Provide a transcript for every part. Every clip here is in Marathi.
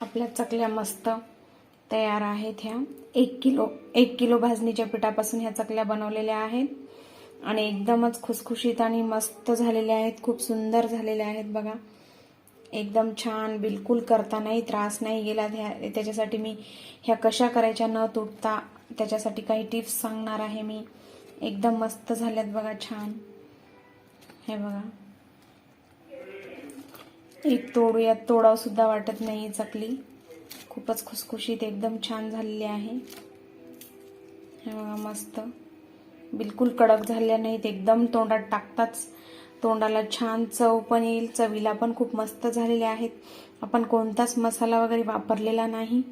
आपल्या चकल्या मस्त तयार आहेत ह्या. एक किलो एक किलो भाजणीच्या पिठापासून ह्या चकल्या बनवलेल्या आहेत. आणि एकदमच खुसखुशीत आणि मस्त झालेल्या आहेत. खूप सुंदर झालेल्या आहेत बघा. एकदम छान बिलकुल करता नाही त्रास नाही गेला ह्या- त्याच्यासाठी मी ह्या कशा करायच्या न तुटता त्याच्यासाठी काही टिप्स सांगणार आहे मी. एकदम मस्त झाल्यात बघा छान. हे बघा. एक तोडूयात. तोडाव सुद्धा वाटत नाही चकली. खूपच खुसखुशीत एकदम छान झालेली आहे. हे बघा मस्त. बिलकुल कडक झाल्या नाहीत. एकदम तोंडात टाकताच तोंडाला छान चव पण येईल. चवीला पण खूप मस्त झालेल्या आहेत. आपण कोणताच मसाला वगैरे वापरलेला नाही.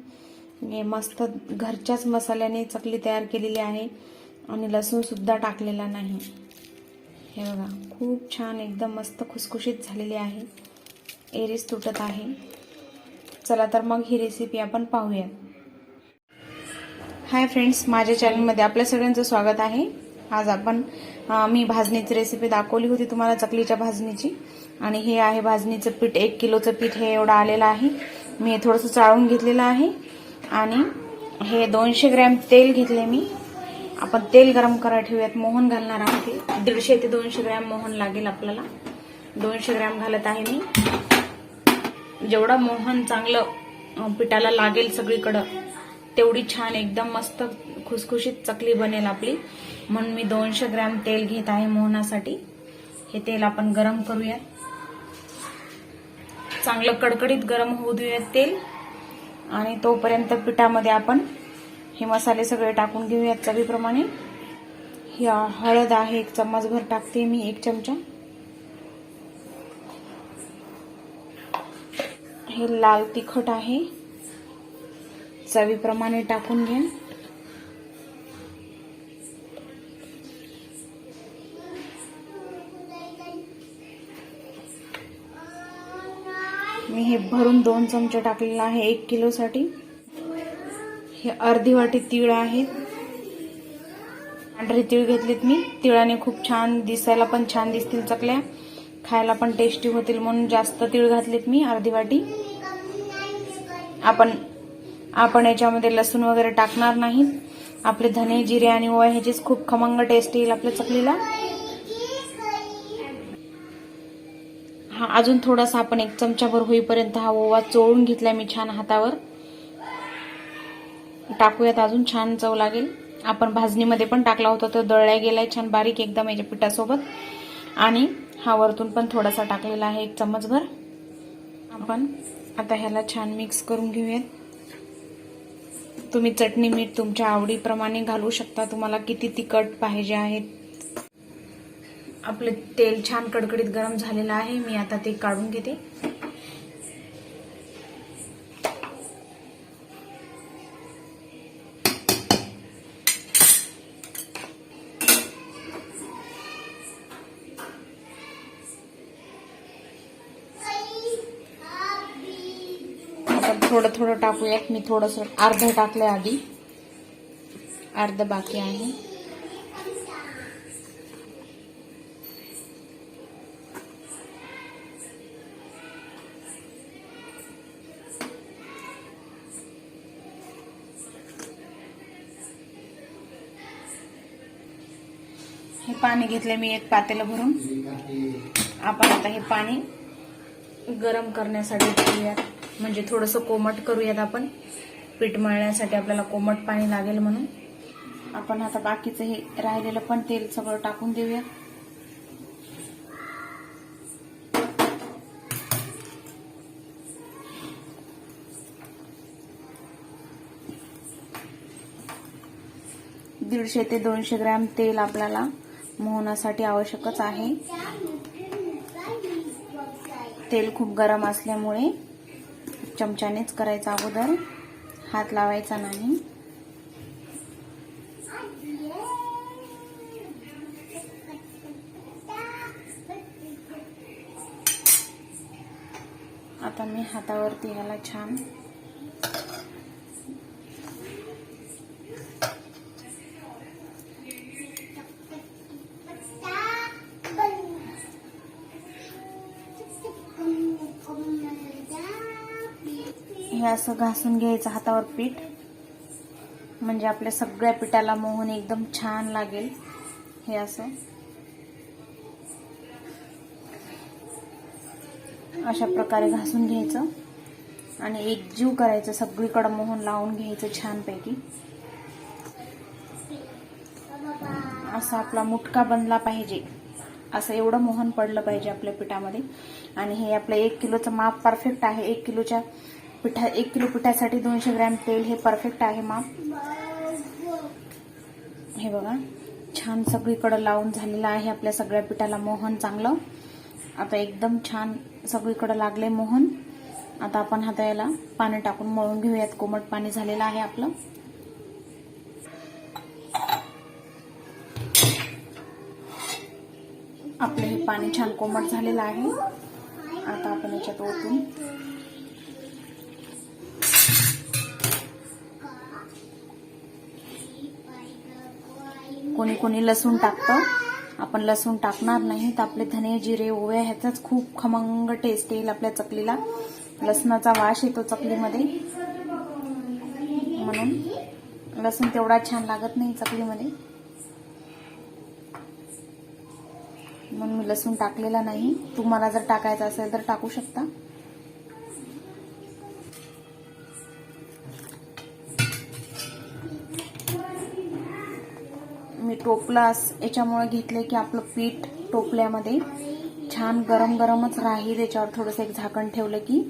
हे मस्त घरच्याच मसाल्याने चकली तयार केलेली आहे आणि लसूणसुद्धा टाकलेला नाही. हे बघा खूप छान एकदम मस्त खुसखुशीत झालेली आहे. एरीस तुटत आहे. चला तर मग ही रेसिपी आपण पाहूया. हाय फ्रेंड्स माझ्या चॅनलमध्ये आपल्या सगळ्यांचं स्वागत आहे. आज आपण मी भाजणीची रेसिपी दाखवली होती तुम्हाला चकलीच्या भाजणीची. आणि हे आहे भाजणीचं पीठ एक किलोचं पीठ हे एवढं आलेलं आहे. मी हे थोडंसं चाळून घेतलेलं आहे. आणि हे दोनशे ग्रॅम तेल घेतले मी. आपण तेल गरम करायला ठेवूयात. मोहन घालणार आहोत दीडशे ते दोनशे ग्रॅम मोहन लागेल आपल्याला. दोनशे ग्रॅम घालत आहे मी. जेवढं मोहन चांगलं पिठाला लागेल सगळीकडं तेवढी छान एकदम मस्त खुसखुशीत चकली बनेल आपली. म्हणून मी दोनशे ग्रॅम तेल घेत आहे मोहनासाठी. हे तेल आपण गरम करूयात. चांगलं कडकडीत गरम होऊ देऊयात तेल. आणि तोपर्यंत पिठामध्ये आपण हे मसाले सगळे टाकून घेऊयात चवीप्रमाणे. ही हळद आहे एक चम्मचभर टाकते मी एक चमचा. हे लाल तिखट आहे. चवीप्रमाणे टाकून घ्या मी हे भरून दोन चमचे टाकलेलं आहे एक किलोसाठी. हे अर्धी वाटी तीळ आहेत पांढरे तीळ घेतलेत मी. तिळाने खूप छान दिसायला पण छान दिसतील चकल्या. खायला पण टेस्टी होतील म्हणून जास्त तीळ घातलेत मी अर्धी वाटी. आपण आपण याच्यामध्ये लसूण वगैरे टाकणार नाही. आपले धने जिरे आणि ओवा ह्याचीच खूप खमंग टेस्ट येईल आपल्या चकलीला. हा अजून थोडासा आपण एक चमचाभर होईपर्यंत हा ओवा चोळून घेतला मी छान हातावर. टाकूयात अजून छान चव लागेल. आपण भाजणीमध्ये पण टाकला होता तो दळल्या गेलाय छान बारीक एकदम याच्या पिठासोबत. आणि हा वरतून पण थोडासा टाकलेला आहे एक चम्मचभर. आपण आता ह्याला छान मिक्स करून घेऊयात. तुम्ही चटणी मीठ तुमच्या आवडीप्रमाणे घालू शकता. तुम्हाला किती तिखट पाहिजे आहेत आपले तेल छान कडकडीत गरम झालेलं आहे. मी आता ते काढून घेते आता थोडं थोडं टाकूयात. मी थोडंसं अर्धं टाकलं आधी. अर्ध बाकी आहे. हे पाणी घेतलं मी एक पातेलं भरून. आपण आता हे पाणी गरम करण्यासाठी ठेवूयात म्हणजे थोडंसं कोमट करूयात आपण. पीठ मळण्यासाठी आपल्याला कोमट पाणी लागेल म्हणून. आपण आता बाकीचं हे राहिलेलं पण तेल सगळं टाकून देऊयात दीडशे ते दोनशे ग्रॅम तेल आपल्याला मोहनासाठी आवश्यकच आहे. तेल खूप गरम असल्यामुळे चमच्यानेच करायचा अगोदर. हात लावायचा नाही. आता मी हातावरती ह्याला छान असं घासून घ्यायचं हातावर पीठ. म्हणजे आपल्या सगळ्या पिठाला मोहन एकदम छान लागेल. हे असं. अशा प्रकारे घासून घ्यायचं. आणि एकजीव करायचं सगळीकडं मोहन लावून घ्यायचं छानपैकी. असा आपला मुटका बनला पाहिजे. असं एवढं मोहन पडलं पाहिजे आपल्या पिठामध्ये. आणि हे आपलं एक किलोचं माप परफेक्ट आहे. एक किलोच्या पिठा एक किलो पिठासाठी दोनशे ग्रॅम तेल हे परफेक्ट आहे माप हे बघा छान सगळीकडं लावून झालेलं आहे आपल्या सगळ्या पिठाला मोहन चांगलं. आता एकदम छान सगळीकडं लागले मोहन. आता आपण हाता पाणी टाकून मळून घेऊयात. कोमट पाणी झालेलं आहे आपलं. आपलं हे पाणी छान कोमट झालेलं आहे. आता आपण याच्यात ओतून कोणी कोणी लसूण टाकतं. आपण लसूण टाकणार नाही तर आपले धने जिरे ओव्या ह्याचाच खूप खमंग टेस्ट येईल आपल्या चकलीला. लसणाचा वास येतो चकलीमध्ये. म्हणून लसूण तेवढा छान लागत नाही चकलीमध्ये. म्हणून मी लसूण टाकलेला नाही. तुम्हाला जर टाकायचं असेल तर टाकू शकता. टोपलास याच्यामुळे घेतले की आपलं पीठ टोपल्यामध्ये छान गरम गरमच राहील. याच्यावर थोडंसं एक झाकण ठेवलं की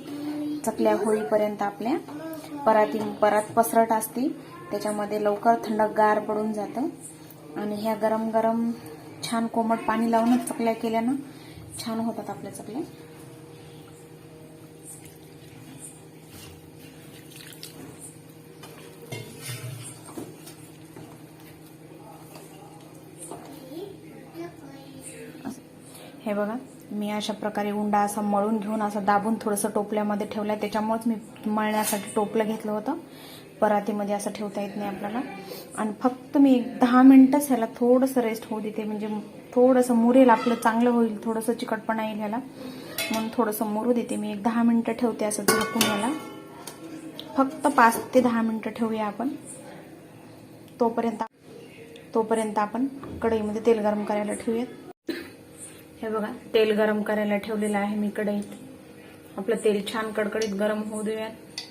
चकल्या होईपर्यंत आपल्या पराती परात पसरट असते. त्याच्यामध्ये लवकर थंडगार पडून जातं. आणि ह्या गरम गरम छान कोमट पाणी लावूनच चकल्या केल्यानं छान होतात आपल्या चकल्या. हे बघा मी अशा प्रकारे उंडा असा मळून घेऊन असं दाबून थोडंसं टोपल्यामध्ये ठेवलंय. त्याच्यामुळेच मी मळण्यासाठी टोपलं घेतलं होतं. परातीमध्ये असं ठेवता येत नाही आपल्याला. आणि फक्त मी एक दहा मिनटंच ह्याला थोडंसं रेस्ट होऊ देते. म्हणजे थोडंसं मुरेल आपलं चांगलं होईल. थोडंसं चिकटपणा येईल ह्याला. म्हणून थोडंसं मुरू देते. मी एक दहा मिनटं ठेवते असं झाकून ह्याला. फक्त पाच ते दहा मिनटं ठेवूया आपण. तोपर्यंत तोपर्यंत आपण कढईमध्ये तेल गरम करायला ठेवूयात. हे बघा तेल गरम करायला ठेवलेलं आहे मी कढईत. आपलं तेल छान कडकडीत गरम होऊ देऊयात.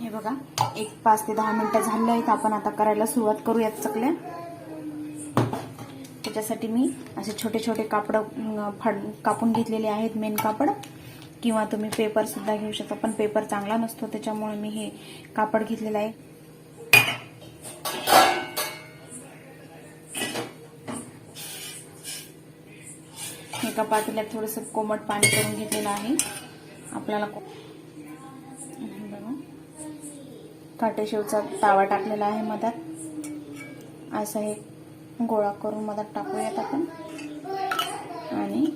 हे बघा एक पाच ते दहा मिनिटं झाले आहेत आपण आता करायला सुरुवात करूयात चकल्या. त्याच्यासाठी मी असे छोटे छोटे कापड फाड कापून घेतलेले आहेत मेन कापड. किंवा तुम्ही पेपर सुद्धा घेऊ शकता पण पेपर चांगला नसतो त्याच्यामुळे मी हे कापड घेतलेलं आहे एका पातेल्यात थोडंसं कोमट पाणी करून घेतलेलं आहे. आपल्याला बघा. काटेशेवचा तावा टाकलेला आहे मधात. असं हे गोळा करून मधात टाकूयात आपण. आणि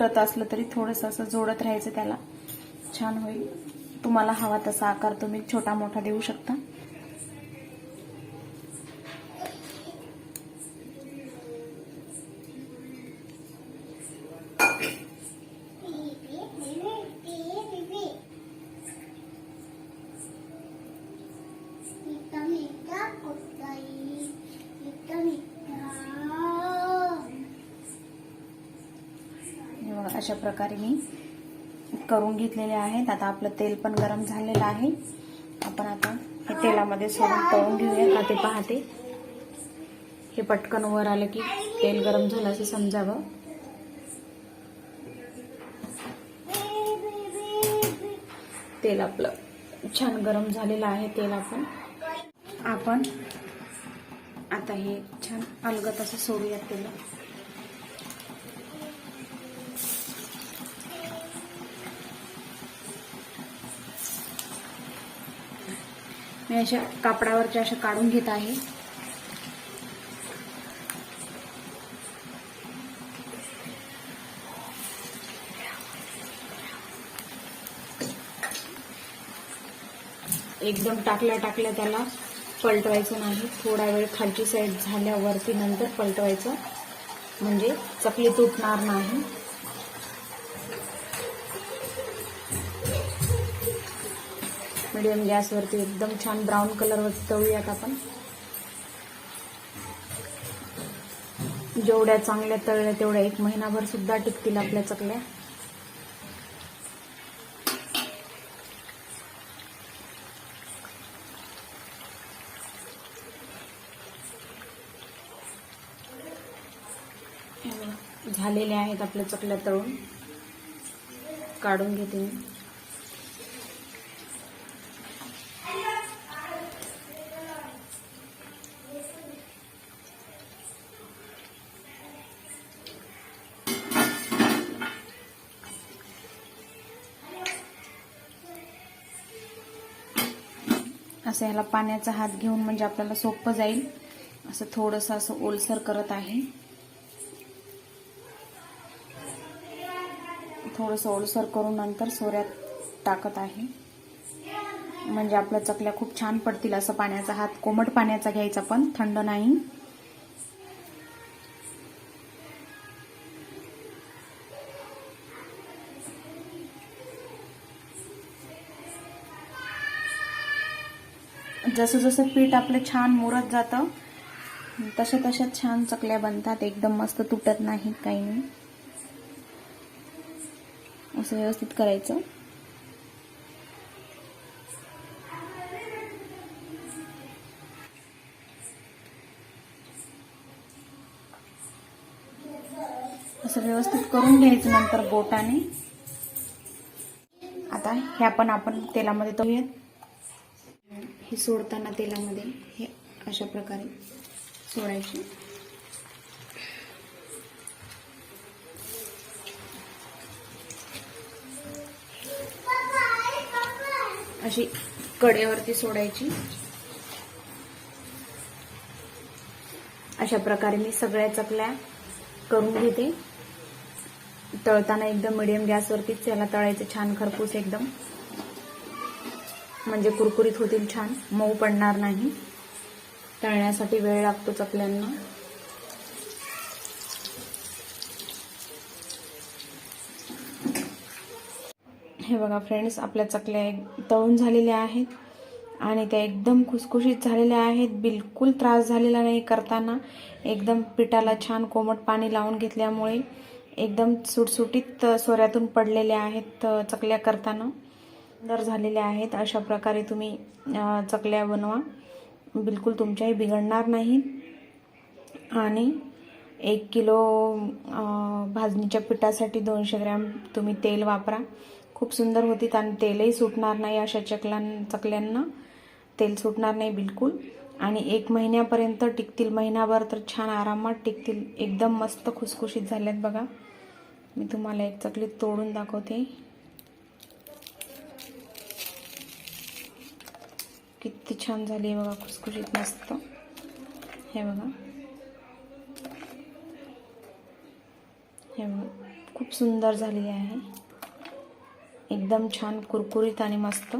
असं तुटत असलं तरी थोडंसं असं जोडत राहायचं त्याला. छान होईल. तुम्हाला हवा तसा आकार तुम्ही छोटा मोठा देऊ शकता हे बघा अशा प्रकारे मी करून घेतलेले आहेत. आता आपलं तेल पण गरम झालेलं आहे. आपण आता हे तेलामध्ये सोडून तळून घेऊया. का ते पाहते. हे पटकन वर आलं की तेल गरम झालं असं समजावं. तेल आपलं छान गरम झालेलं आहे तेल आपण. आपण आता हे छान अलगत असं सोडूयात तेल मी अशा कापडावरच्या अशा काढून घेत आहे. एकदम टाकल्या टाकल्या त्याला पलटवायचं नाही. थोडा वेळ खालची साईड झाल्यावरती नंतर पलटवायचं. म्हणजे चकली तुटणार नाही. मिडियम गॅसवरती एकदम छान ब्राऊन कलरवरती तळूयात आपण. जेवढ्या चांगल्या तळल्या तेवढ्या एक महिनाभर सुद्धा टिकतील आपल्या चकल्या. झालेल्या आहेत आपल्या चकल्या तळून. काढून घेते मी. असं ह्याला पाण्याचा हात घेऊन म्हणजे आपल्याला सोपं जाईल. असं थोडंसं असं ओलसर करत आहे. थोडंसं ओलसर करून नंतर सोऱ्यात टाकत आहे. म्हणजे आपल्या चकल्या खूप छान पडतील असं पाण्याचा हात कोमट पाण्याचा घ्यायचा पण थंड नाही. जसं जसं पीठ आपलं छान मुरत जातं तशा तशा छान चकल्या बनतात. एकदम मस्त तुटत नाहीत काही नाही. असं व्यवस्थित करायचं. असं व्यवस्थित करून घ्यायचं नंतर बोटाने. आता ह्या पण आपण तेलामध्ये तळूयात. हे सोडताना तेलामध्ये हे अशा प्रकारे सोडायचे. अशी कडेवरती सोडायची. अशा प्रकारे मी सगळ्या चकल्या करून घेते. तळताना एकदम मिडियम गॅसवरतीच याला तळायचं छान खरपूस एकदम. म्हणजे कुरकुरीत होतील छान. मऊ पडणार नाही. तळण्यासाठी वेळ लागतो चकल्यांना. हे बघा फ्रेंड्स आपल्या चकल्या एक- तळून झालेल्या आहेत आणि त्या एकदम खुसखुशीत झालेल्या आहेत. बिलकुल त्रास झालेला नाही करताना. एकदम पिठाला छान कोमट पाणी लावून घेतल्यामुळे एकदम सुटसुटीत सोऱ्यातून पडलेल्या आहेत चकल्या करताना. सुंदर झालेल्या आहेत. अशा प्रकारे तुम्ही चकल्या बनवा. बिलकुल तुमच्याही बिघडणार नाहीत आणि एक किलो भाजणीच्या पिठासाठी दोनशे ग्रॅम तुम्ही तेल वापरा. खूप सुंदर होतीत आणि तेलही सुटणार नाही अशा चकल्यां चकल्यांना. तेल सुटणार नाही बिलकुल. आणि एक महिन्यापर्यंत टिकतील. महिनाभर तर छान आरामात टिकतील. एकदम मस्त खुसखुशीत झाल्यात बघा. मी तुम्हाला एक चकली तोडून दाखवते. किती छान झाली आहे बघा खुसखुशीत मस्त. हे बघा. हे बघा खूप सुंदर झाली आहे. एकदम छान कुरकुरीत आणि मस्त.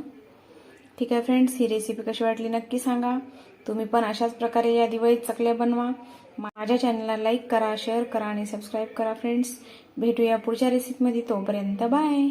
ठीक आहे फ्रेंड्स ही रेसिपी कशी वाटली नक्की सांगा. तुम्ही पण अशाच प्रकारे या दिवाळीत चकल्या बनवा. माझ्या चॅनलला लाईक करा शेअर करा आणि सबस्क्राईब करा फ्रेंड्स भेटूया पुढच्या रेसिपीमध्ये तोपर्यंत बाय